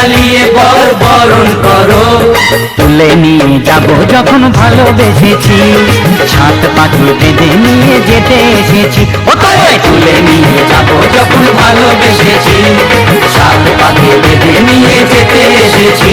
জ্বালিয়ে বর বরণ করো। তুলে নিয়ে যাব যখন ভালোবেসেছি। সাত পাখি বেঁধে নিয়ে যেতে এসেছি। ও তোমায় তুলে নিয়ে যাব যখন ভালোবেসেছি। সাত পাখি বেঁধে নিয়ে যেতে এসেছি।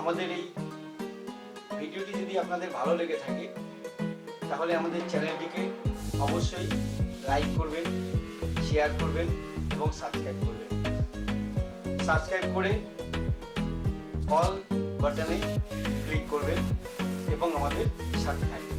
আমাদের এই ভিডিওটি যদি আপনাদের ভালো লেগে থাকে, তাহলে আমাদের চ্যানেলটিকে অবশ্যই লাইক করবেন, শেয়ার করবেন এবং সাবস্ক্রাইব করবেন। সাবস্ক্রাইব করে অল বাটনে ক্লিক করবেন এবং আমাদের সাথে থাকবেন।